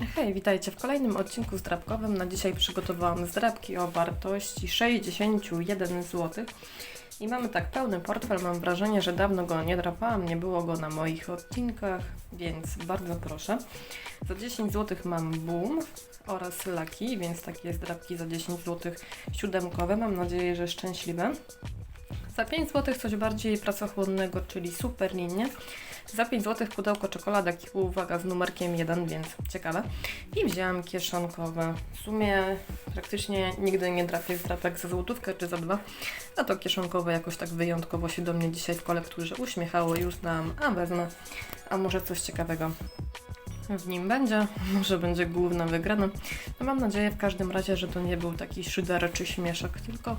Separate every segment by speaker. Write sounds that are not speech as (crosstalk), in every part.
Speaker 1: Hej, witajcie w kolejnym odcinku zdrabkowym. Na dzisiaj przygotowałam zdrabki o wartości 61 zł. I mamy tak pełny portfel, mam wrażenie, że dawno go nie drapałam, nie było go na moich odcinkach, więc bardzo proszę. Za 10 zł mam Boom oraz Lucky, więc takie zdrabki za 10 zł siódemkowe. Mam nadzieję, że szczęśliwe. Za 5 zł coś bardziej pracochłonnego, czyli super linie. Za 5 zł pudełko czekoladek, uwaga, z numerkiem 1, więc ciekawe. I wzięłam kieszonkowe. W sumie praktycznie nigdy nie trafię zdrapek za złotówkę czy za dwa, a to kieszonkowe jakoś tak wyjątkowo się do mnie dzisiaj w kolekturze uśmiechało i uznałam, a wezmę, a może coś ciekawego w nim będzie, (laughs) może będzie główna wygrana. No mam nadzieję w każdym razie, że to nie był taki szyder czy śmieszek, tylko,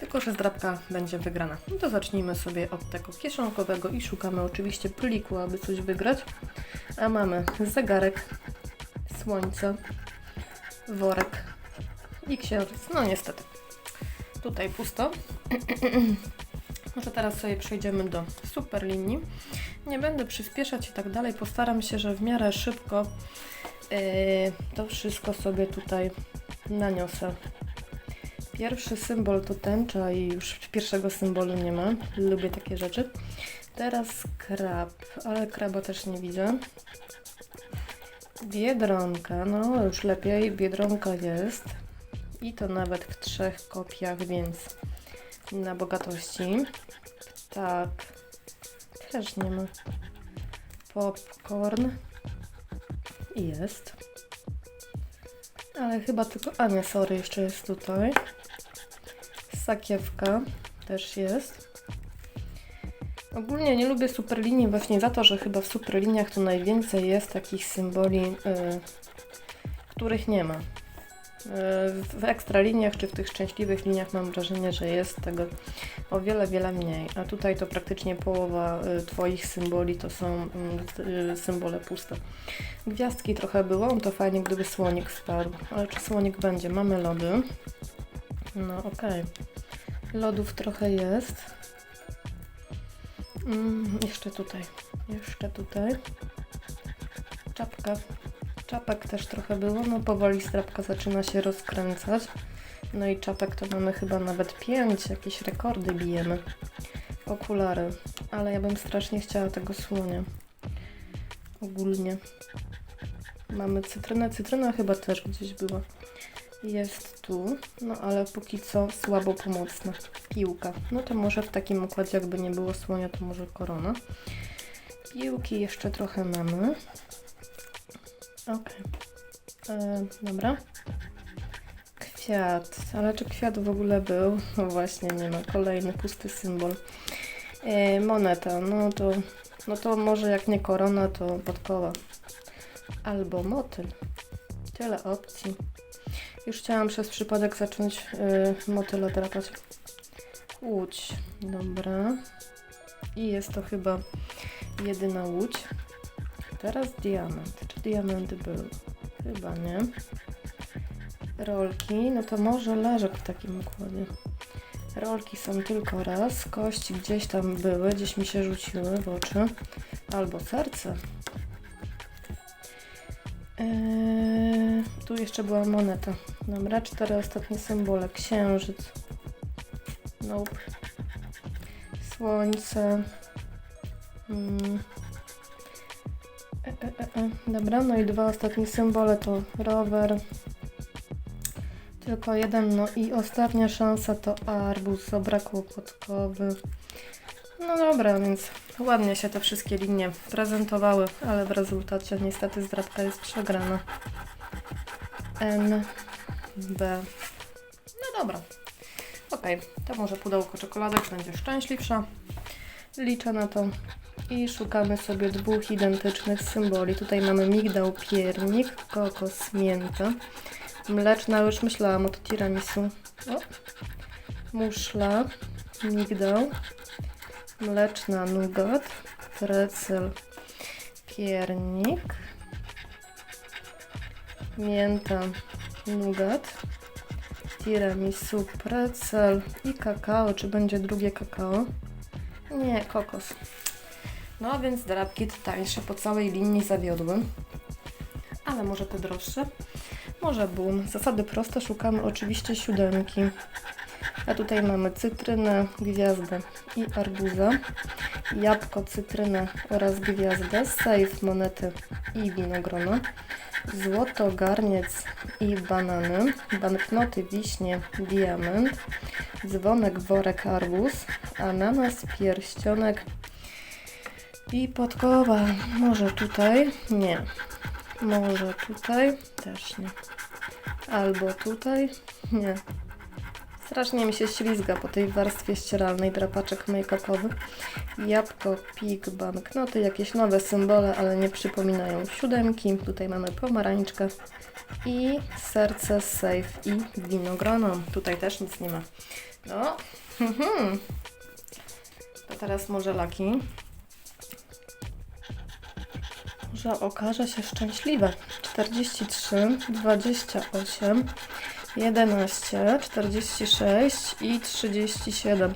Speaker 1: tylko że zdrabka będzie wygrana. No to zacznijmy sobie od tego kieszonkowego i szukamy oczywiście pliku, aby coś wygrać. A mamy zegarek, słońce, worek i księżyc. No niestety. Tutaj pusto. (clears throat) Może teraz sobie przejdziemy do super linii. Nie będę przyspieszać i tak dalej. Postaram się, że w miarę szybko yy, to wszystko sobie tutaj naniosę. Pierwszy symbol to tęcza i już pierwszego symbolu nie ma. Lubię takie rzeczy. Teraz krab, ale kraba też nie widzę. Biedronka, no już lepiej, biedronka jest. I to nawet w trzech kopiach, więc na bogatości. Tak, też nie ma. Popcorn jest. Ale chyba tylko. A nie, sorry, jeszcze jest tutaj. Sakiewka też jest. Ogólnie nie lubię superlinii właśnie za to, że chyba w superliniach to najwięcej jest takich symboli, yy, których nie ma. Yy, w ekstraliniach czy w tych szczęśliwych liniach mam wrażenie, że jest tego o wiele, wiele mniej. A tutaj to praktycznie połowa y, Twoich symboli to są y, y, symbole puste. Gwiazdki trochę było, to fajnie gdyby słonik wpadł. Ale czy słonik będzie? Mamy lody. No okej. Lodów trochę jest. Mm, jeszcze tutaj. Jeszcze tutaj. Czapka. Czapek też trochę było. No powoli strapka zaczyna się rozkręcać. No i czapek to mamy chyba nawet 5, jakieś rekordy bijemy. Okulary, ale ja bym strasznie chciała tego słonia. Ogólnie. Mamy cytrynę, cytryna chyba też gdzieś była. Jest tu, no ale póki co słabo pomocna. Piłka. No to może w takim układzie jakby nie było słonia, to może korona. Piłki jeszcze trochę mamy. Okej. E, Dobra. Kwiat, ale czy kwiat w ogóle był? No właśnie, nie ma. Kolejny pusty symbol. E, moneta, no to, no to może jak nie korona, to podkowa. Albo motyl. Tyle opcji. Już chciałam przez przypadek zacząć y, motyla drapać. Łódź, dobra. I jest to chyba jedyna łódź. Teraz diament. Czy diamenty były? Chyba nie rolki, no to może leżek w takim układzie. Rolki są tylko raz, kości gdzieś tam były, gdzieś mi się rzuciły w oczy. Albo serce. Eee, tu jeszcze była moneta. Dobra, cztery ostatnie symbole. Księżyc. Nope. Słońce. Mm. E, e, e, e. Dobra, no i dwa ostatnie symbole to rower, tylko jeden, no i ostatnia szansa to arbuz, zabrakło podkowy. No dobra, więc ładnie się te wszystkie linie prezentowały, ale w rezultacie niestety zdrabka jest przegrana. N, B. No dobra. Okej, to może pudełko czekoladek będzie szczęśliwsza. Liczę na to. I szukamy sobie dwóch identycznych symboli. Tutaj mamy migdał, piernik, kokos, mięta. Mleczna, już myślałam o tiramisu. O. Muszla, migdał, mleczna nugat, precel, piernik, mięta, nugat, tiramisu, precel i kakao. Czy będzie drugie kakao? Nie, kokos. No więc drapki te tańsze po całej linii zawiodły. ale może te droższe. Może boom. Zasady proste, szukamy oczywiście siódemki. A tutaj mamy cytrynę, gwiazdę i arbuza, jabłko, cytrynę oraz gwiazdę, sejf, monety i winogrona, złoto, garniec i banany, banknoty, wiśnie, diament, dzwonek, worek, arbuz, ananas, pierścionek i podkowa. Może tutaj? Nie. Może tutaj? Też nie. Albo tutaj? Nie. Strasznie mi się ślizga po tej warstwie ścieralnej drapaczek make-upowych. Jabłko, pik, banknoty, jakieś nowe symbole, ale nie przypominają siódemki. Tutaj mamy pomarańczkę i serce, safe i winogrono. Tutaj też nic nie ma. No, (laughs) mhm. to teraz może laki. Może okaże się szczęśliwe. 43, 28, 11, 46 i 37.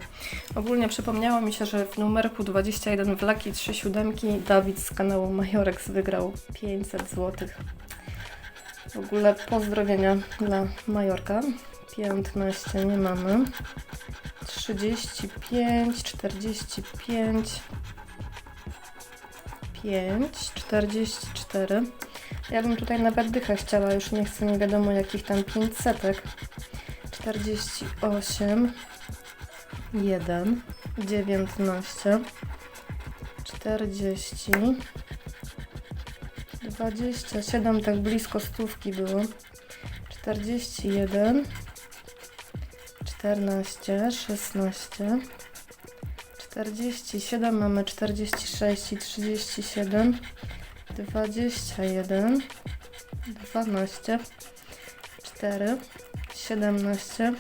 Speaker 1: Ogólnie przypomniało mi się, że w numerku 21 w Laki 3 siódemki Dawid z kanału Majoreks wygrał 500 zł. W ogóle pozdrowienia dla Majorka. 15 nie mamy. 35, 45, 5, 44. Ja bym tutaj nawet dychę chciała, już nie chcę nie wiadomo jakich tam 5 setek. 48, 1, 19, 40, 27, tak blisko stówki było. 41, 14, 16, 47, mamy 46 i 37, 21, 12, 4, 17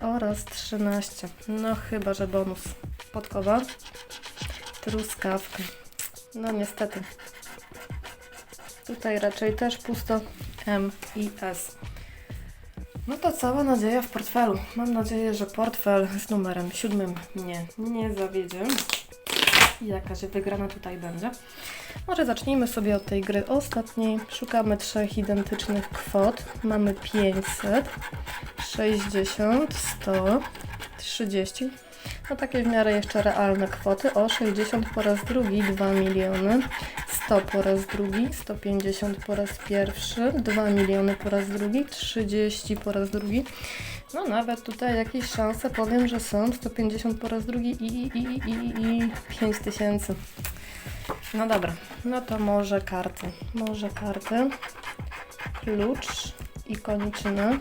Speaker 1: oraz 13. No chyba, że bonus. Podkowa, truskawka. No niestety. Tutaj raczej też pusto M i S. No to cała nadzieja w portfelu. Mam nadzieję, że portfel z numerem siódmym mnie nie zawiedzie. Jakaś wygrana tutaj będzie. Może zacznijmy sobie od tej gry ostatniej. Szukamy trzech identycznych kwot. Mamy 500, 60, 100, 30. No takie w miarę jeszcze realne kwoty. O 60 po raz drugi 2 miliony, 100 po raz drugi, 150 po raz pierwszy, 2 miliony po raz drugi, 30 po raz drugi. No nawet tutaj jakieś szanse powiem, że są 150 po raz drugi i, i, i, i, i 5 tysięcy. No dobra, no to może karty. Może karty. Klucz, ikoniczyna,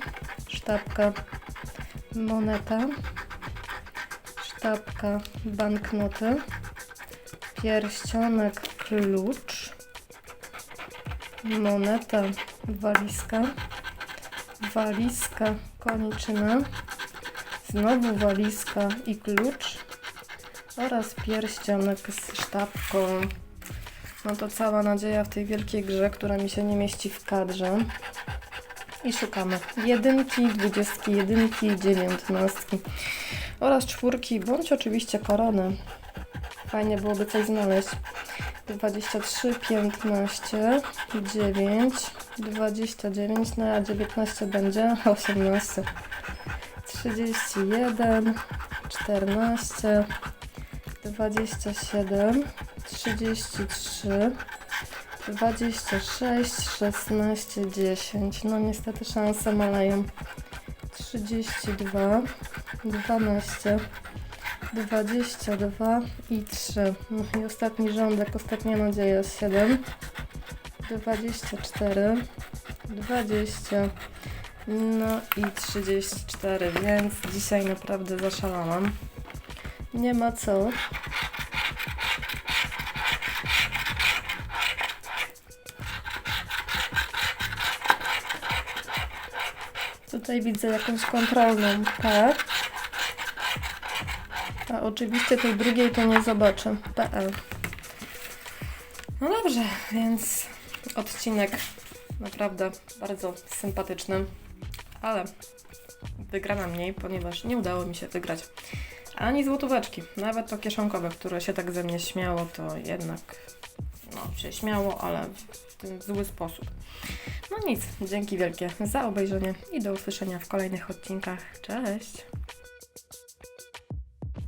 Speaker 1: sztabka, moneta, sztabka, banknoty, pierścionek, klucz, moneta, walizka, walizka, koniczyna, znowu walizka i klucz oraz pierścionek z sztabką. No to cała nadzieja w tej wielkiej grze, która mi się nie mieści w kadrze. I szukamy jedynki, dwudziestki, jedynki, dziewiętnastki oraz czwórki, bądź oczywiście korony. Fajnie byłoby coś znaleźć. 23, 15, 9, 29, no a 19 będzie, 18, 31, 14, 27, 33, 26, 16, 10. No niestety szanse maleją. 32, 12, 22 i 3. No i ostatni rządek, ostatnia nadzieja 7, 24, 20, no i 34, więc dzisiaj naprawdę zaszalałam. Nie ma co. Tutaj widzę jakąś kontrolną P. A oczywiście tej drugiej to nie zobaczę. PL. No dobrze, więc odcinek naprawdę bardzo sympatyczny, ale wygrana mniej, ponieważ nie udało mi się wygrać ani złotóweczki. Nawet to kieszonkowe, które się tak ze mnie śmiało, to jednak no, się śmiało, ale w ten zły sposób. No nic, dzięki wielkie za obejrzenie i do usłyszenia w kolejnych odcinkach. Cześć!